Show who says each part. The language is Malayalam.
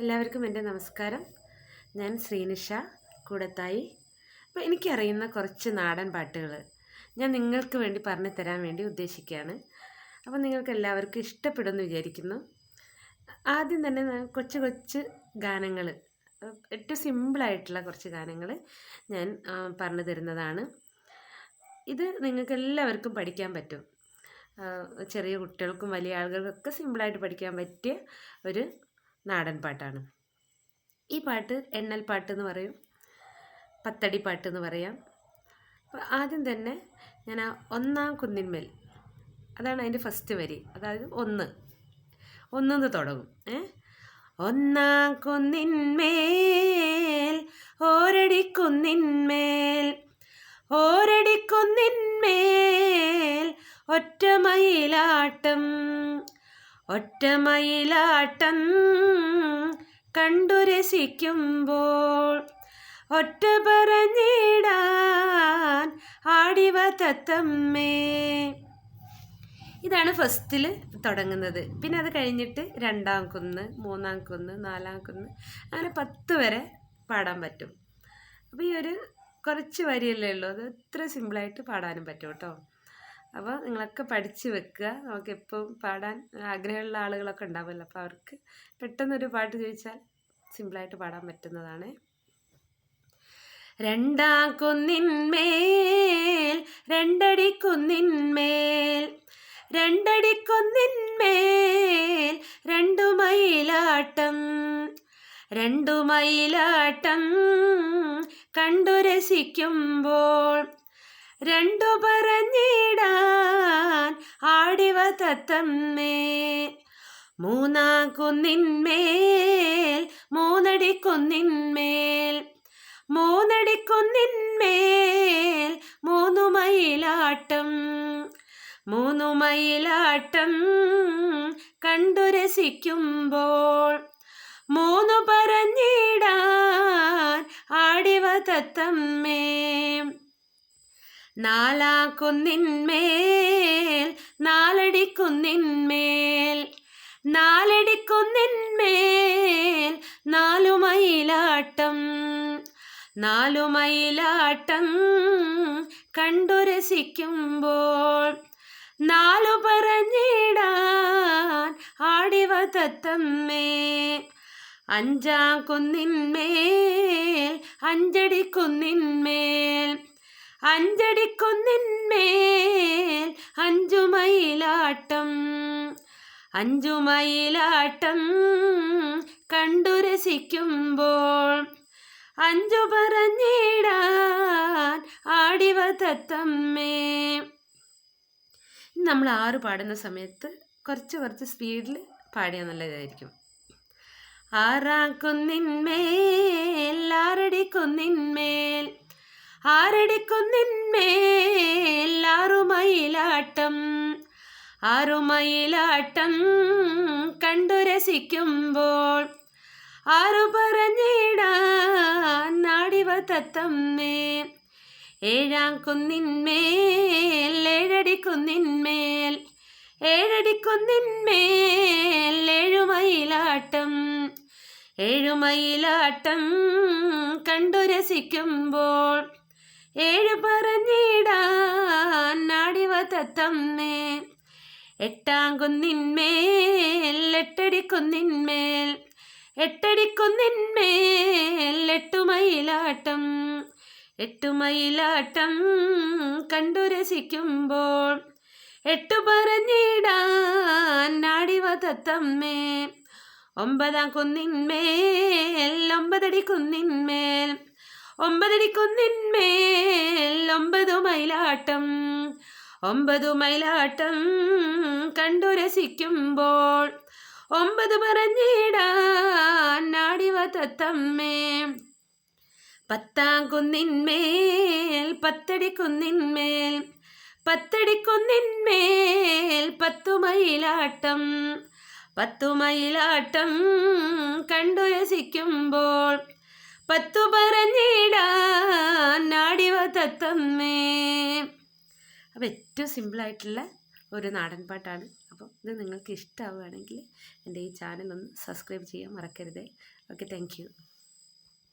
Speaker 1: എല്ലാവർക്കും എന്റെ നമസ്കാരം. ഞാൻ ശ്രീനിഷ കൂടത്തായി. അപ്പോൾ എനിക്കറിയുന്ന കുറച്ച് നാടൻ പാട്ടുകൾ ഞാൻ നിങ്ങൾക്ക് വേണ്ടി പറഞ്ഞു തരാൻ വേണ്ടി ഉദ്ദേശിക്കുകയാണ്. അപ്പോൾ നിങ്ങൾക്ക് എല്ലാവർക്കും ഇഷ്ടപ്പെടുമെന്ന് വിചാരിക്കുന്നു. ആദ്യം തന്നെ കൊച്ചു കൊച്ചു ഗാനങ്ങൾ ഏറ്റവും സിമ്പിളായിട്ടുള്ള കുറച്ച് ഗാനങ്ങൾ ഞാൻ പറഞ്ഞു തരുന്നതാണ്. ഇത് നിങ്ങൾക്ക് എല്ലാവർക്കും പഠിക്കാൻ പറ്റും. ചെറിയ കുട്ടികൾക്കും വലിയ ആളുകൾക്കൊക്കെ സിമ്പിളായിട്ട് പഠിക്കാൻ പറ്റിയ ഒരു നാടൻ പാട്ടാണ്. ഈ പാട്ട് എണ്ണൽ പാട്ട് എന്ന് പറയും. പത്തടി പാട്ട് എന്ന് പറയാം. അപ്പോൾ ആദ്യം തന്നെ ഞാൻ ആ ഒന്നാം കുന്നിന്മേൽ അതാണ് അതിന്റെ ഫസ്റ്റ് വരി അതായത് ഒന്ന്. ഒന്നെന്ന് തുടങ്ങും. ഏ? ഒന്നാം കുന്നിന്മേൽ ഓരടി കുന്നിന്മേൽ ഓരടി കുന്നിന്മേൽ ഒറ്റമയിലാട്ടം കണ്ടു രസിക്കുമ്പോൾ ഒറ്റ പറഞ്ഞിടാൻ ആടിവ തത്തമ്മേ. ഇതാണ് ഫസ്റ്റിൽ തുടങ്ങുന്നത്. പിന്നെ അത് കഴിഞ്ഞിട്ട് രണ്ടാം കുന്ന് മൂന്നാം കുന്ന് നാലാം കുന്ന് അങ്ങനെ പത്ത് വരെ പാടാൻ പറ്റും. അപ്പോൾ ഈ ഒരു കുറച്ച് വരിയല്ലേ ഉള്ളൂ. അത് ഇത്ര സിമ്പിളായിട്ട് പാടാനും പറ്റും കേട്ടോ. അപ്പോൾ നിങ്ങളൊക്കെ പഠിച്ചു വെക്കുക. നമുക്ക് എപ്പോൾ പാടാൻ ആഗ്രഹമുള്ള ആളുകളൊക്കെ ഉണ്ടാവുമല്ലോ. അപ്പോൾ അവർക്ക് പെട്ടെന്നൊരു പാട്ട് ചോദിച്ചാൽ സിമ്പിളായിട്ട് പാടാൻ പറ്റുന്നതാണ്. രണ്ടാം കുന്നിന്മേൽ രണ്ടടി കുന്നിന്മേൽ രണ്ടടി കുന്നിന്മേൽ രണ്ടു മയിലാട്ടം രണ്ടു മയിലാട്ടം കണ്ടു രസിക്കുമ്പോൾ രണ്ടു ആടിവ തത്തമ്മേ. മൂന്നാം കുന്നിന്മേൽ മൂന്നടി കുന്നിന്മേൽ മൂന്നടി കുന്നിന്മേൽ മൂന്നു മയിലാട്ടം മൂന്നു മയിലാട്ടം കണ്ടു രസിക്കുമ്പോൾ മൂന്നു പറഞ്ഞിടാൻ ആടിവ തത്തമ്മേ. നാലാ കുന്നിന്മേൽ നാലടി കുന്നിന്മേൽ നാലടി കുന്നിന്മേൽ നാലു മയിലാട്ടം നാലു മയിലാട്ടം കണ്ടു രസിക്കുമ്പോൾ നാലു പറഞ്ഞിടാൻ ആടിവ തത്തമ്മേ അഞ്ചാം കുന്നിന്മേൽ അഞ്ചടി കുന്നിന്മേൽ അഞ്ചടി അഞ്ചുമയിലാട്ടം അഞ്ചു മയിലാട്ടം അഞ്ചു മയിലാട്ടം കണ്ടു രസിക്കുമ്പോൾ അഞ്ചു പറഞ്ഞിടാൻ ആടിവ തത്തമ്മേ നമ്മൾ ആറ് പാടുന്ന സമയത്ത് കുറച്ച് കുറച്ച് സ്പീഡിൽ പാടിയാൽ നല്ലതായിരിക്കും. ആറാം കുന്നിന്മേൽ ആറടി കുന്നിന്മേൽ ആറടി കുന്നിന്മേൽ ആറുമയിലാട്ടം ആറുമയിലാട്ടം കണ്ടു രസിക്കുമ്പോൾ ആറു പറഞ്ഞിടാൻ നാടിവ തത്തമ്മേ. ഏഴാം കുന്നിന്മേൽ ഏഴടി കുന്നിന്മേൽ ഏഴടി ഏഴുമയിലാട്ടം. ഏഴുമയിലാട്ടം കണ്ടു രസിക്കുമ്പോൾ ഏഴു പറഞ്ഞിടാൻ നാടിവ എട്ടാം കുന്നിന്മേൽ എട്ടടി കുന്നിന്മേൽ എട്ടടി കുന്നിന്മേൽ എട്ടുമയിലാട്ടം എട്ടുമയിലാട്ടം കണ്ടു രസിക്കുമ്പോൾ. എട്ടു പറഞ്ഞിടാൻ നാടിവ ഒമ്പതാം കുന്നിന്മേൽ ഒമ്പതടി കുന്നിന്മേൽ ഒമ്പതടി കുന്നിന്മേൽ ഒമ്പതു മൈലാട്ടം ഒമ്പതു മൈലാട്ടം കണ്ടു രസിക്കുമ്പോൾ ഒമ്പത് പറഞ്ഞിടാൻ നാടിവ തത്തമ്മേ പത്താം കുന്നിന്മേൽ പത്തടി കുന്നിന്മേൽ പത്തടി കുന്നിന്മേൽ പത്തു മയിലാട്ടം പത്തു മയിലാട്ടം കണ്ടു രസിക്കുമ്പോൾ പത്തു പറഞ്ഞിടാൻ അപ്പോൾ ഏറ്റവും സിമ്പിളായിട്ടുള്ള ഒരു നാടൻ പാട്ടാണ്. അപ്പോൾ ഇത് നിങ്ങൾക്ക് ഇഷ്ടമാവുകയാണെങ്കിൽ എന്റെ ഈ ചാനൽ ഒന്ന് സബ്സ്ക്രൈബ് ചെയ്യാൻ മറക്കരുത്. Okay thank